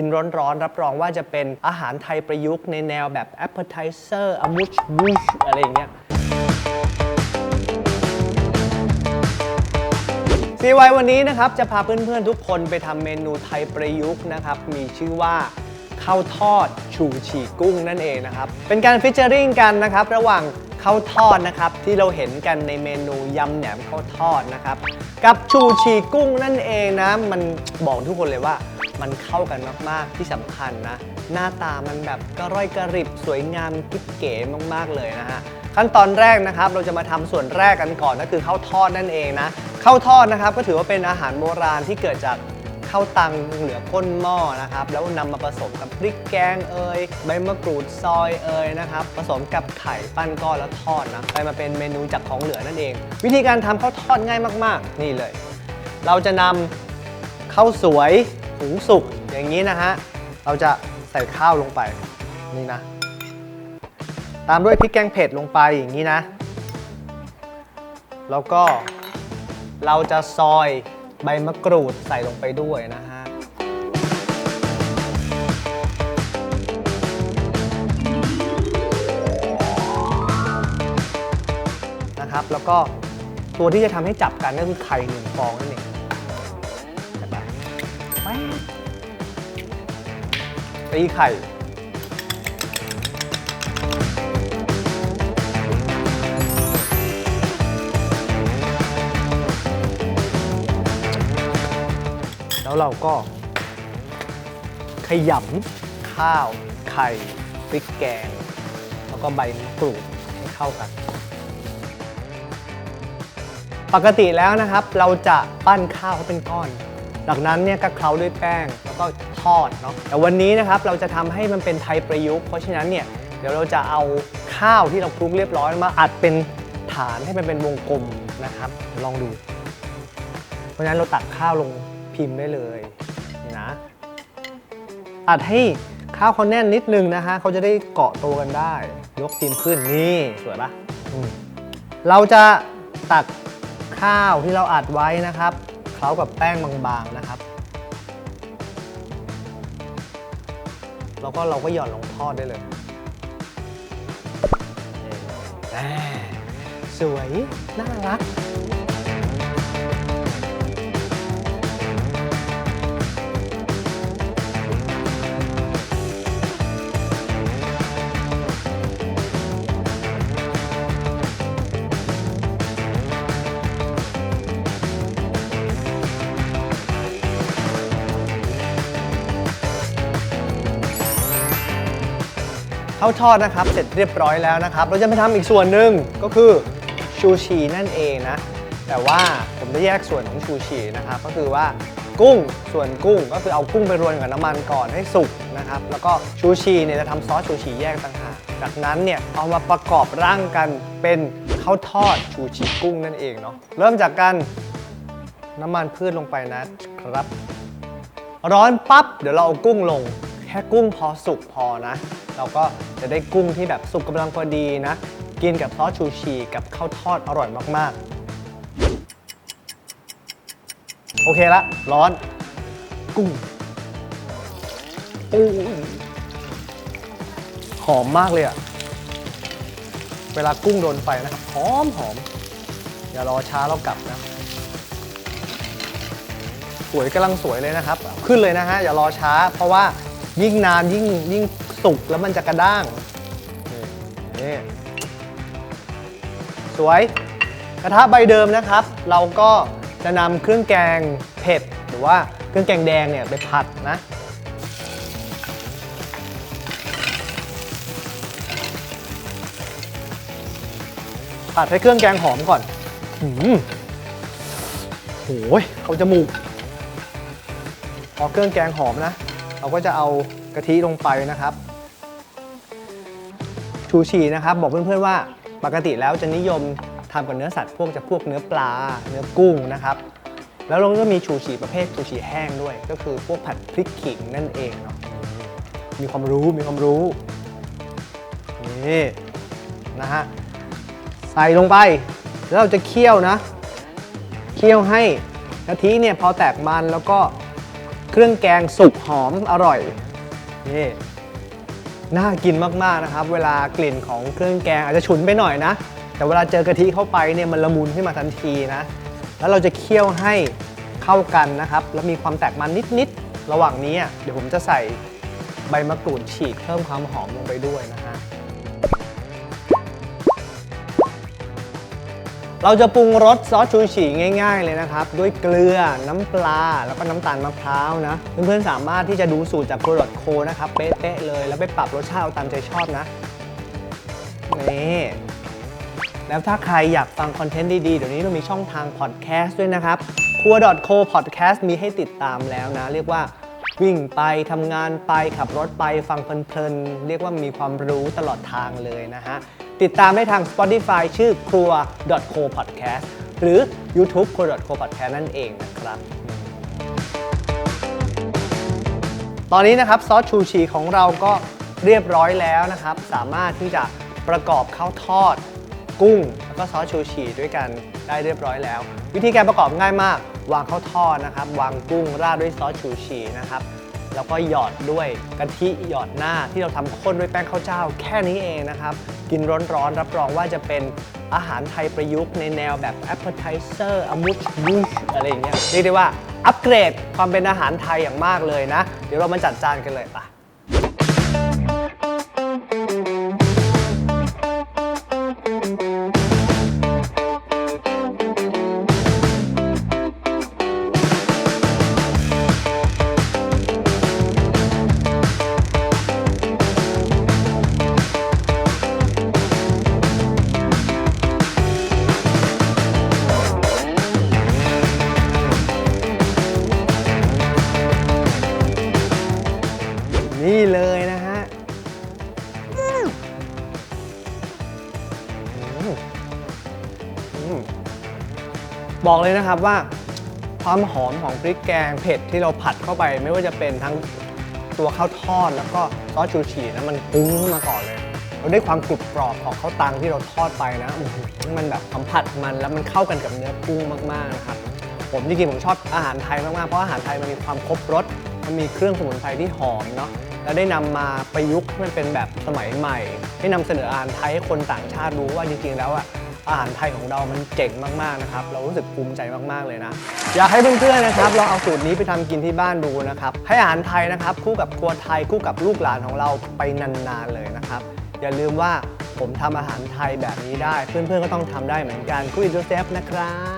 กินร้อนๆ รับรองว่าจะเป็นอาหารไทยประยุกต์ในแนวแบบ appetizer อมุชบูชอะไรอย่างเงี้ย ซีไววันนี้นะครับ จะพาเพื่อนๆ ทุกคนไปทำเมนูไทยประยุกต์นะครับ มีชื่อว่าข้าวทอดชูชีกุ้งนั่นเองนะครับ เป็นการฟิชเจอริงกันนะครับ ระหว่างข้าวทอดนะครับ ที่เราเห็นกันในเมนูยำแหนมข้าวทอดนะครับ กับชูชีกุ้งนั่นเองนะ มันบอกทุกคนเลยว่า มันเข้ากันมาก ๆ ที่สำคัญนะ หน้าตามันแบบกระร่อยกระริบสวยงามกิ๊บเก๋มาก ๆ เลยนะฮะ ขั้นตอนแรกนะครับเราจะมาทำส่วนแรกกันก่อนก็คือข้าวทอดนั่นเองนะข้าวทอดนะครับก็ถือว่าเป็นอาหารโบราณที่เกิดจากข้าวตังเหลือก้นหม้อนะครับแล้วนำมาผสมกับพริกแกงเอยใบมะกรูดซอยเอยนะครับผสมกับไข่ปั้นก้อนแล้วทอดนะไปมาเป็นเมนูจากของเหลือนั่นเอง วิธีการทำข้าวทอดง่ายมาก ๆ นี่เลย เราจะนำข้าวสวย หุงสุกอย่างนี้นะฮะ เราจะใส่ข้าวลงไปนี่นะ ตามด้วยพริกแกงเผ็ดลงไปอย่างนี้นะ แล้วก็เราจะซอยใบมะกรูดใส่ลงไปด้วยนะฮะนะครับแล้วก็ตัวที่จะทำให้จับกันก็คือไข่หนึ่งฟองนั่นเอง แป๊บตีไข่ แล้วเราก็ ขยำข้าว ไข่พริกแกง แล้วก็ใบมะกรูดให้เข้ากันปกติแล้วนะครับเราจะปั้นข้าวให้เป็นก้อน จากนั้นเนี่ยก็เคล้าด้วยแป้งแล้วก็ทอดเนาะแต่วันนี้นะครับเราจะทำให้มันเป็นไทยประยุกต์เพราะฉะนั้นเนี่ยเดี๋ยวเราจะเอาข้าวที่เราคลุกเรียบร้อยมาอัดเป็นฐานให้มันเป็นวงกลมนะครับลองดู เพราะฉะนั้นเราตักข้าวลงพิมพ์ได้เลยนี่นะอัดให้ข้าวเขาแน่นนิดนึงนะฮะเขาจะได้เกาะตัวกันได้ ยกพิมพ์ขึ้นนี่สวยปะเราจะตักข้าวที่เราอัดไว้นะครับ เคล้ากับแป้งบางๆนะครับแล้วก็เราก็หย่อนลงทอดได้เลยนี่แหม่สวย น่ารัก ข้าวทอดนะครับ เสร็จเรียบร้อยแล้วนะครับ เราจะมาทำอีกส่วนหนึ่งก็คือชูชีนั่นเองนะ แต่ว่าผมจะแยกส่วนของชูชีนะครับ ก็คือว่ากุ้งส่วนกุ้งก็คือเอากุ้งไปรวนกับน้ำมันก่อนให้สุกนะครับ แล้วก็ชูชีเนี่ยจะทำซอสชูชีแยกต่างหากจากนั้นเนี่ยเอามาประกอบร่างกันเป็นข้าวทอดชูชีกุ้งนั่นเองเนาะเริ่มจากการน้ำมันพืชลงไปนะครับ ร้อนปั๊บเดี๋ยวเราเอากุ้งลง แค่กุ้งพอสุกพอนะ เราก็จะได้กุ้งที่แบบสุกกำลังพอดีนะ กินกับซอสชูชีกับข้าวทอดอร่อยมากๆ โอเคละ ร้อน กุ้งอู้หอมมากเลยอะเวลากุ้งโดนไฟนะครับหอมหอมอย่ารอช้าเรากลับนะสวยกำลังสวยเลยนะครับ ขึ้นเลยนะฮะ อย่ารอช้าเพราะว่า ยิ่งนานยิ่งยิ่งสุกแล้วมันจะกระด้างนี่สวยกระทะใบเดิมนะครับ เราก็จะนำเครื่องแกงเผ็ดหรือว่าเครื่องแกงแดงเนี่ยไปผัดนะผัดให้เครื่องแกงหอมก่อนหืมโอ้ยเขาจมูกพอเครื่องแกงหอมนะ เราก็จะเอากะทิลงไปนะครับ ชูชีนะครับ บอกเพื่อนๆว่าปกติแล้วจะนิยมทำกับเนื้อสัตว์พวกจะพวกเนื้อปลา เนื้อกุ้งนะครับ แล้วเราก็มีชูชีประเภทชูชีแห้งด้วย ก็คือพวกผัดพริกขิงนั่นเองเนาะมีความรู้มีความรู้นี่นะฮะใส่ลงไป แล้วเราจะเคี่ยวนะ เคี่ยวให้กะทิเนี่ยพอแตกมันแล้วก็ เครื่องแกงสุกหอมอร่อยนี่น่ากินมากๆนะครับ เวลากลิ่นของเครื่องแกงอาจจะฉุนไปหน่อยนะ แต่เวลาเจอกะทิเข้าไปเนี่ยมันละมุนขึ้นมาทันทีนะ แล้วเราจะเคี่ยวให้เข้ากันนะครับ แล้วมีความแตกมันนิดๆระหว่างนี้อะเดี๋ยวผมจะใส่ใบมะกรูดฉีกเพิ่มความหอมลงไปด้วยนะฮะ เราจะปรุงรสซอสชูชีง่าย ๆ เลยนะครับ ด้วยเกลือน้ำปลา แล้วก็น้ำตาลมะพร้าวนะ เพื่อนๆสามารถที่จะดูสูตรจาก c o d c o นะครับเป๊ะๆเลย แล้วไปปรับรสชาติเอาตามใจชอบนะนี่แล้วถ้าใครอยากฟังคอนเทนต์ดี ๆ เดี๋ยวนี้เรามีช่องทางพอดแคสต์ด้วยนะครับครัว .co podcast มีให้ติดตามแล้วนะ เรียกว่าวิ่งไปทำงานไปขับรถไปฟังเพลินๆ เรียกว่ามีความรู้ตลอดทางเลยนะฮะ ติดตามได้ทาง Spotify ชื่อครัว .co podcast หรือ YouTube ครัว .co podcast นั่นเองนะครับ ตอนนี้นะครับซอสชูชีของเราก็เรียบร้อยแล้วนะครับ สามารถที่จะประกอบข้าวทอด กุ้ง แล้วก็ซอสชูชีด้วยกันได้เรียบร้อยแล้ว วิธีการประกอบง่ายมาก วางข้าวทอดนะครับ วางกุ้งราดด้วยซอสชูชีนะครับ แล้วก็หยอดด้วยกะทิหยอดหน้าที่เราทำข้นด้วยแป้งข้าวเจ้า แค่นี้เองนะครับ กินร้อนๆ รับรองว่าจะเป็นอาหารไทยประยุกต์ในแนวแบบ appetizer อมุชมุชอะไรอย่างเงี้ยเรียกได้ว่าอัปเกรดความเป็นอาหารไทยอย่างมากเลยนะ เดี๋ยวเรามาจัดจานกันเลยปะ นี่เลยนะฮะบอกเลยนะครับว่าความหอมของพริกแกงเผ็ดที่เราผัดเข้าไป ไม่ว่าจะเป็นทั้งตัวข้าวทอด แล้วก็ซอสชูชีนะมันปุ้งขึ้นมาก่อนเลยเราได้ความกรุบกรอบของข้าวตังที่เราทอดไปนะมันแบบสัมผัสมันแล้วมันเข้ากันกับเนื้อกุ้งมากๆนะครับผมจริงๆผมชอบอาหารไทยมากๆเพราะอาหารไทยมันมีความครบรสมันมีเครื่องสมุนไพรที่หอมเนาะ แล้วได้นำมาประยุกต์ให้มันเป็นแบบสมัยใหม่ ให้นำเสนออาหารไทยให้คนต่างชาติรู้ว่าจริงๆแล้วอะอาหารไทยของเรามันเจ๋งมากๆนะครับ เรารู้สึกภูมิใจมากๆเลยนะ อยากให้เพื่อนๆนะครับลองเอาสูตรนี้ไปทำกินที่บ้านดูนะครับ ให้อาหารไทยนะครับ คู่กับครัวไทยคู่กับลูกหลานของเราไปนานๆเลยนะครับ อย่าลืมว่าผมทำอาหารไทยแบบนี้ได้ เพื่อนๆก็ต้องทำได้เหมือนกันคุยดูเซฟนะครับ